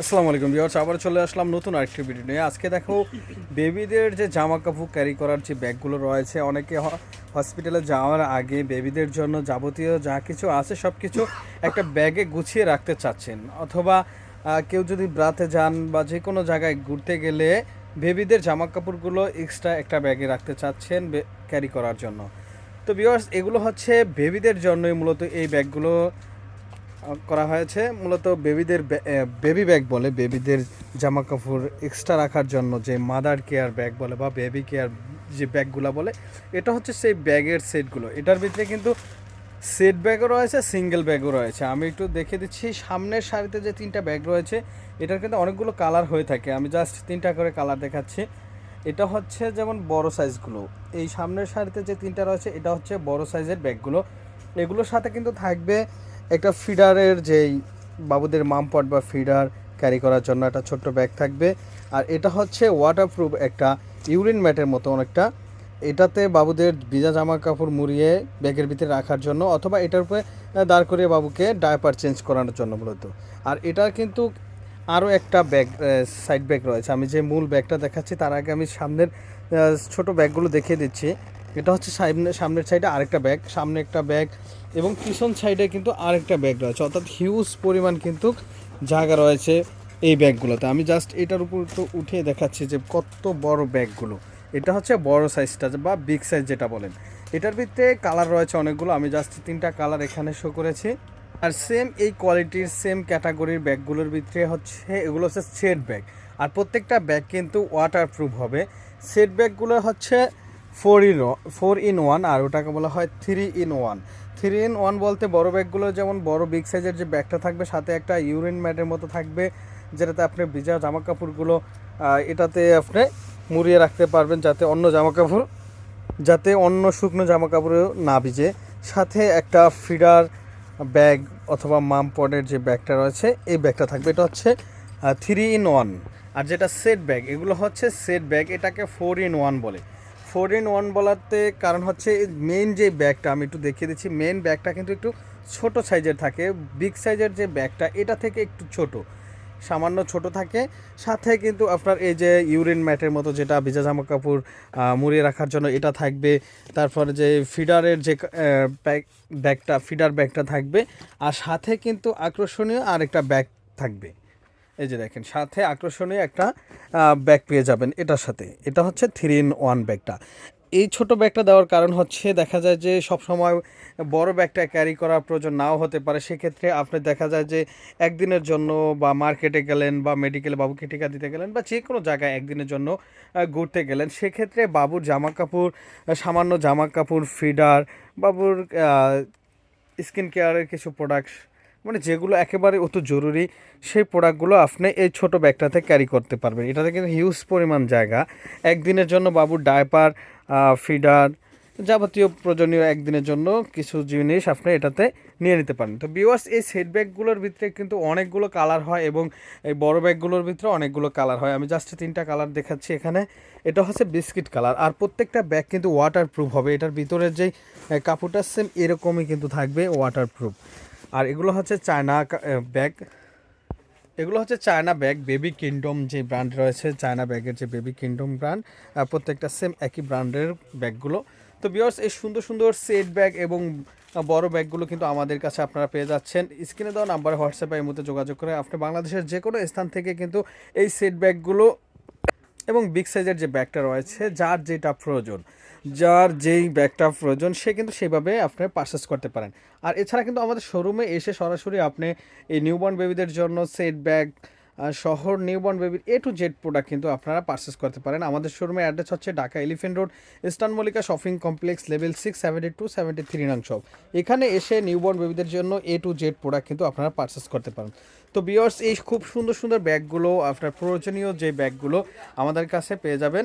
আসসালামু আলাইকুম ভিউয়ার্স আবার চলে আসলাম নতুন আরেকটি ভিডিও নিয়ে। আজকে দেখো বেবিদের যে জামা কাপড় ক্যারি করার যে ব্যাগগুলো রয়েছে, অনেকে হসপিটালে যাওয়ার আগে বেবিদের জন্য যাবতীয় যা কিছু আছে সব কিছু একটা ব্যাগে গুছিয়ে রাখতে চাচ্ছেন। অথবা কেউ যদি ব্রাতে যান বা যে কোনো জায়গায় ঘুরতে গেলে বেবিদের জামা কাপড়গুলো এক্সট্রা একটা ব্যাগে রাখতে চাচ্ছেন ক্যারি করার জন্য। তো ভিউয়ার্স, এগুলো হচ্ছে বেবিদের জন্যই মূলত এই ব্যাগগুলো করা হয়েছে। মূলত বেবিদের বেবি ব্যাগ বলে, বেবিদের জামা কাপড় এক্সট্রা রাখার জন্য যে মাদার কেয়ার ব্যাগ বলে বা বেবি কেয়ার যে ব্যাগগুলো বলে, এটা হচ্ছে সেই ব্যাগের সেটগুলো। এটার ভিতরে কিন্তু সেট ব্যাগও রয়েছে সিঙ্গেল ব্যাগও রয়েছে। আমি একটু দেখে দিচ্ছি, সামনের সারিতে যে তিনটা ব্যাগ রয়েছে, এটার কিন্তু অনেকগুলো কালার হয়ে থাকে। আমি জাস্ট তিনটা করে কালার দেখাচ্ছি। এটা হচ্ছে যেমন বড় সাইজগুলো এই সামনের সারিতে যে তিনটা রয়েছে, এটা হচ্ছে বড় সাইজের ব্যাগগুলো এগুলোর সাথে কিন্তু থাকবে একটা ফিডারের যেই বাবুদের মামপট বা ফিডার ক্যারি করার জন্য একটা ছোট্ট ব্যাগ থাকবে। আর এটা হচ্ছে ওয়াটারপ্রুফ একটা ইউরিন ম্যাটের মতো অনেকটা এটাতে বাবুদের ভিজা জামা কাপড় মুড়িয়ে ব্যাগের ভিতরে রাখার জন্য অথবা এটার উপরে দাঁড় করিয়ে বাবুকে ডায়পার চেঞ্জ করানোর জন্য মূলত। আর এটা কিন্তু আরও একটা ব্যাগ সাইড ব্যাগ রয়েছে। আমি যে মূল ব্যাগটা দেখাচ্ছি, তার আগে আমি সামনের ছোট ব্যাগগুলো দেখিয়ে দিচ্ছি। এটা হচ্ছে সামনে, সামনের সাইডে আরেকটা ব্যাগ সামনে একটা ব্যাগ এবং পিছন সাইডে কিন্তু আরেকটা ব্যাগ রয়েছে, অর্থাৎ হিউজ পরিমাণ কিন্তু জায়গা রয়েছে এই ব্যাগগুলোতে আমি জাস্ট এটার উপর তো উঠিয়ে দেখাচ্ছি যে কত বড় ব্যাগগুলো এটা হচ্ছে বড় সাইজটা বা বিগ সাইজ যেটা বলেন। এটার ভিতরে কালার রয়েছে অনেকগুলো, আমি জাস্ট তিনটা কালার এখানে শো করেছি। আর সেম এই কোয়ালিটির সেম ক্যাটাগরির ব্যাগগুলোর ভিতরে হচ্ছে, এগুলো হচ্ছে সেট ব্যাগ আর প্রত্যেকটা ব্যাগ কিন্তু ওয়াটার প্রুফ হবে সেট ব্যাগগুলো হচ্ছে four in four in one আর ওটাকে বলা হয় three in one. Three in one বলতে বড় ব্যাগগুলো যেমন বড়, বিগ সাইজের যে ব্যাগটা থাকবে, সাথে একটা ইউরিন ম্যাটের মতো থাকবে, যেটাতে আপনি ভিজা জামা কাপড়গুলো এটাতে আপনি মুড়িয়ে রাখতে পারবেন যাতে অন্য জামা কাপড় যাতে অন্য শুকনো জামা কাপড়েও না ভিজে। সাথে একটা ফিডার ব্যাগ অথবা মাম পডের যে ব্যাগটা রয়েছে, এই ব্যাগটা থাকবে। এটা হচ্ছে থ্রি ইন ওয়ান। আর যেটা সেট ব্যাগ, এগুলো হচ্ছে সেট ব্যাগ, এটাকে ফোর ইন ওয়ান বলে। ফোর ইন ওয়ান বলাতে কারণ হচ্ছে মেন যে ব্যাগটা, আমি একটু দেখিয়ে দিচ্ছি। মেন ব্যাগটা কিন্তু একটু ছোট সাইজের থাকে বিগ সাইজের যে ব্যাগটা, এটা থেকে একটু ছোট, সামান্য ছোট থাকে। সাথে কিন্তু আপনার এই যে ইউরিন ম্যাটের মতো যেটা ভিজা জামা কাপড় মুড়িয়ে রাখার জন্য এটা থাকবে। তারপরে যে ফিডারের যে ব্যাগ ব্যাগটা ফিডার ব্যাগটা থাকবে। আর সাথে কিন্তু আকর্ষণীয় আরেকটা ব্যাগ থাকবে। এই যে দেখেন, সাথে আকর্ষণীয় একটা ব্যাগ পেয়ে যাবেন এটার সাথে। এটা হচ্ছে থ্রি ইন ওয়ান ব্যাগটা এই ছোট ব্যাগটা দেওয়ার কারণ হচ্ছে, দেখা যায় যে সব সময় বড় ব্যাগটা ক্যারি করার প্রয়োজন নাও হতে পারে। সেক্ষেত্রে আপনি দেখা যায় যে একদিনের জন্য বা মার্কেটে গেলেন বা মেডিকেলে বাবুকে টিকা দিতে গেলেন বা যে কোনো জায়গায় একদিনের জন্য ঘুরতে গেলেন, সেক্ষেত্রে বাবুর জামা কাপড় সামান্য জামা কাপড় ফিডার বাবুর স্কিন কেয়ারের কিছু প্রোডাক্ট মানে যেগুলো একেবারে অত জরুরি, সেই প্রোডাক্টগুলো আপনি এই ছোট ব্যাগটাতে ক্যারি করতে পারবেন। এটাতে কিন্তু হিউজ পরিমাণ জায়গা। একদিনের জন্য বাবুর ডায়পার ফিডার যাবতীয় প্রয়োজনীয় একদিনের জন্য কিছু জিনিস আপনি এটাতে নিয়ে নিতে পারেন। তো বিওয়ার্স এই সেট ব্যাগগুলোর ভিতরে কিন্তু অনেকগুলো কালার হয় এবং এই বড় ব্যাগগুলোর ভিতরে অনেকগুলো কালার হয়। আমি জাস্ট তিনটা কালার দেখাচ্ছি এখানে। এটা হচ্ছে বিস্কিট কালার আর প্রত্যেকটা ব্যাগ কিন্তু ওয়াটার প্রুফ হবে। এটার ভিতরের যেই কাপড়টা সেম এরকমই কিন্তু থাকবে ওয়াটার প্রুফ আর এগুলো হচ্ছে চায়না ব্যাগ। এগুলো হচ্ছে চায়না ব্যাগ, বেবি কিংডম যে ব্র্যান্ড রয়েছে, চায়না ব্যাগের যে বেবি কিংডম ব্র্যান্ড প্রত্যেকটা সেম একই ব্র্যান্ডের ব্যাগগুলো। তো বিয়ার্স এই সুন্দর সুন্দর সেট ব্যাগ এবং বড় ব্যাগগুলো কিন্তু আমাদের কাছে আপনারা পেয়ে যাচ্ছেন। স্ক্রিনে দেওয়া নাম্বারে হোয়াটসঅ্যাপে এই মধ্যে যোগাযোগ করে আপনি বাংলাদেশের যে কোনো স্থান থেকে কিন্তু এই সেট ব্যাগগুলো এবং বিগ সাইজের যে ব্যাগটা রয়েছে, যার যেটা প্রয়োজন, যার যেই ব্যাগটা প্রয়োজন, সে কিন্তু সেভাবে আপনি পারচেস করতে পারেন। আর এছাড়া কিন্তু আমাদের শোরুমে এসে সরাসরি আপনি এই নিউবর্ন বেবিদের জন্য সেট ব্যাগ শহর নিউবর্ন বেবির এ টু জেড প্রোডাক্ট কিন্তু আপনারা পারচেস করতে পারেন। আমাদের শোরুমে অ্যাড্রেস হচ্ছে Dhaka Elephant Road Eastern Mallika Shopping Complex level six seventy two seventy three নং শপ এখানে এসে নিউবর্ন বেবিদের জন্য এ টু জেড প্রোডাক্ট কিন্তু আপনারা পারচেস করতে পারেন। তো বিয়ার্স এই খুব সুন্দর সুন্দর ব্যাগগুলো আপনার প্রয়োজনীয় যে ব্যাগগুলো আমাদের কাছে পেয়ে যাবেন।